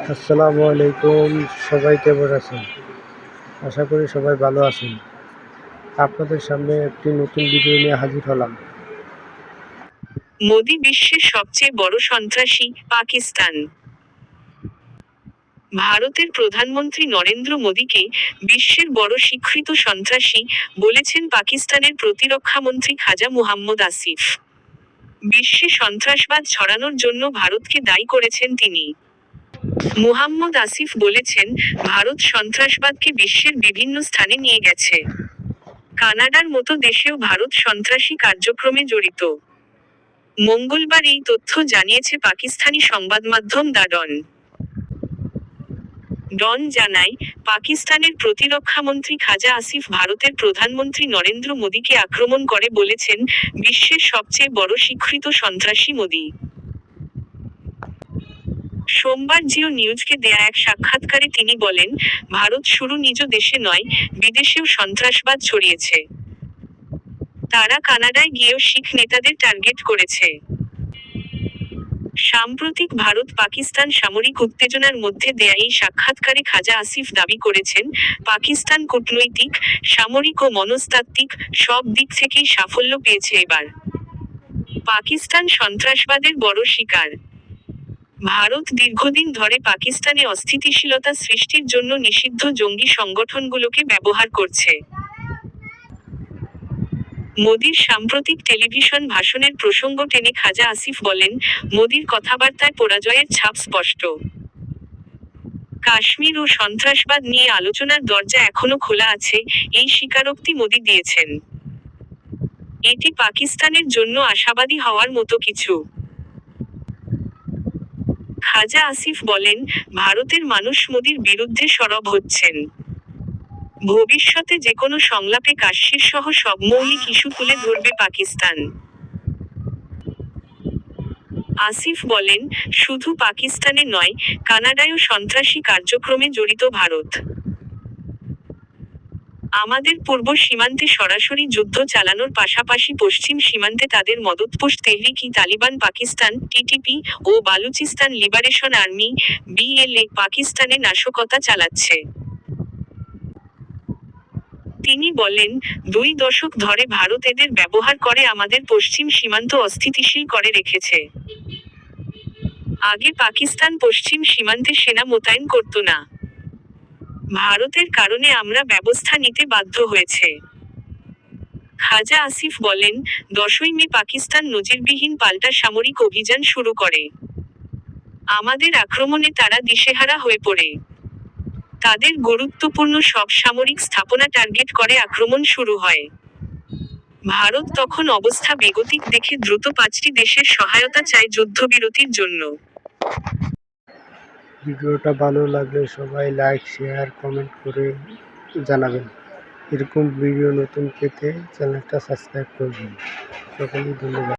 আসসালামু আলাইকুম, সবাই কেমন আছেন? আশা করি সবাই ভালো আছেন। আপনাদের সামনে একটি নতুন ভিডিও নিয়ে হাজির হলাম। মোদি বিশ্বের সবচেয়ে বড় সন্ত্রাসী, পাকিস্তান। ভারতের প্রধানমন্ত্রী নরেন্দ্র মোদীকে বিশ্বের বড় স্বীকৃত সন্ত্রাসী বলেছেন পাকিস্তানের প্রতিরক্ষামন্ত্রী খাজা মুহাম্মদ আসিফ। বিশ্বে সন্ত্রাসবাদ ছড়ানোর জন্য ভারতকে দায়ী করেছেন তিনি। মুহাম্মদ আসিফ বলেছেন, ভারত সন্ত্রাসবাদকে বিশ্বের বিভিন্ন স্থানে নিয়ে গেছে। কানাডার মতো দেশেও ভারত সন্ত্রাসী কার্যক্রমে জড়িত। মঙ্গলবার এই তথ্য জানিয়েছে পাকিস্তানি সংবাদমাধ্যম দা ডন। ডন জানায়, পাকিস্তানের প্রতিরক্ষামন্ত্রী খাজা আসিফ ভারতের প্রধানমন্ত্রী নরেন্দ্র মোদীকে আক্রমণ করে বলেছেন, বিশ্বের সবচেয়ে বড় স্বীকৃত সন্ত্রাসী মোদী। সোমবার জিও নিউজকে দেয়া এক সাক্ষাৎকারে তিনি বলেন, ভারত শুরু নিজ দেশে নয়, বিদেশেও সন্ত্রাসবাদ ছড়িয়েছে। তারা কানাডায় গিয়েও শিখ নেতাদের টার্গেট করেছে। সাম্প্রতিক ভারত পাকিস্তান সামরিক উত্তেজনার মধ্যে দেয়া এই সাক্ষাৎকারে খাজা আসিফ দাবি করেছেন, পাকিস্তান কূটনৈতিক, সামরিক ও মনস্তাত্ত্বিক সব দিক থেকেই সাফল্য পেয়েছে এবার। পাকিস্তান সন্ত্রাসবাদের বড় শিকার। ভারত দীর্ঘদিন ধরে পাকিস্তানে অস্থিতিশীলতা সৃষ্টির জন্য নিষিদ্ধ জঙ্গি সংগঠনগুলোকে ব্যবহার করছে। মোদির সাম্প্রতিক টেলিভিশন ভাষণের প্রসঙ্গ টেনে খাজা আসিফ বলেন, মোদির কথাবার্তায় পরাজয়ের ছাপ স্পষ্ট। কাশ্মীর ও সন্ত্রাসবাদ নিয়ে আলোচনার দরজা এখনও খোলা আছে, এই স্বীকারোক্তি মোদি দিয়েছেন। এটি পাকিস্তানের জন্য আশাবাদী হওয়ার মতো কিছু। খাজা আসিফ বলেন, ভারতের মানুষ মোদির বিরুদ্ধে সরব হচ্ছেন। ভবিষ্যতে যে কোনো সংলাপে কাশ্মীর সহ সব মৌলিক ইস্যু তুলে ধরবে পাকিস্তান। আসিফ বলেন, শুধু পাকিস্তানে নয় কানাডায়ও সন্ত্রাসী কার্যক্রমে জড়িত ভারত। আমাদের পূর্ব সীমান্তে সরাসরি যুদ্ধ চালানোর পাশাপাশি পশ্চিম সীমান্তে তাদের মদতপোষ তেহরিক, তালিবান, পাকিস্তান, টিটিপি ও বালুচিস্তান লিবারেশন আর্মি, বিএলএ পাকিস্তানে নাশকতা চালাচ্ছে। তিনি বলেন, দুই দশক ধরে ভারত এদের ব্যবহার করে আমাদের পশ্চিম সীমান্ত অস্থিতিশীল করে রেখেছে। আগে পাকিস্তান পশ্চিম সীমান্তে সেনা মোতায়েন করত না। ভারতের কারণে আমরা ব্যবস্থা নিতে বাধ্য হয়েছে। খাজা আসিফ বলেন, দশই মে পাকিস্তান নজিরবিহীন পাল্টা সামরিক অভিযান শুরু করে। আমাদের আক্রমণে তারা দিশেহারা হয়ে পড়ে। তাদের গুরুত্বপূর্ণ সব সামরিক স্থাপনা টার্গেট করে আক্রমণ শুরু হয়। ভারত তখন অবস্থা বেগতিক দেখে দ্রুত পাঁচটি দেশের সহায়তা চায় যুদ্ধবিরতির জন্য। ভিডিওটা ভালো লাগলে সবাই লাইক শেয়ার কমেন্ট করে জানাবেন। এরকম ভিডিও নতুন পেতে চ্যানেলটা সাবস্ক্রাইব করবেন। সকলেই ধন্যবাদ।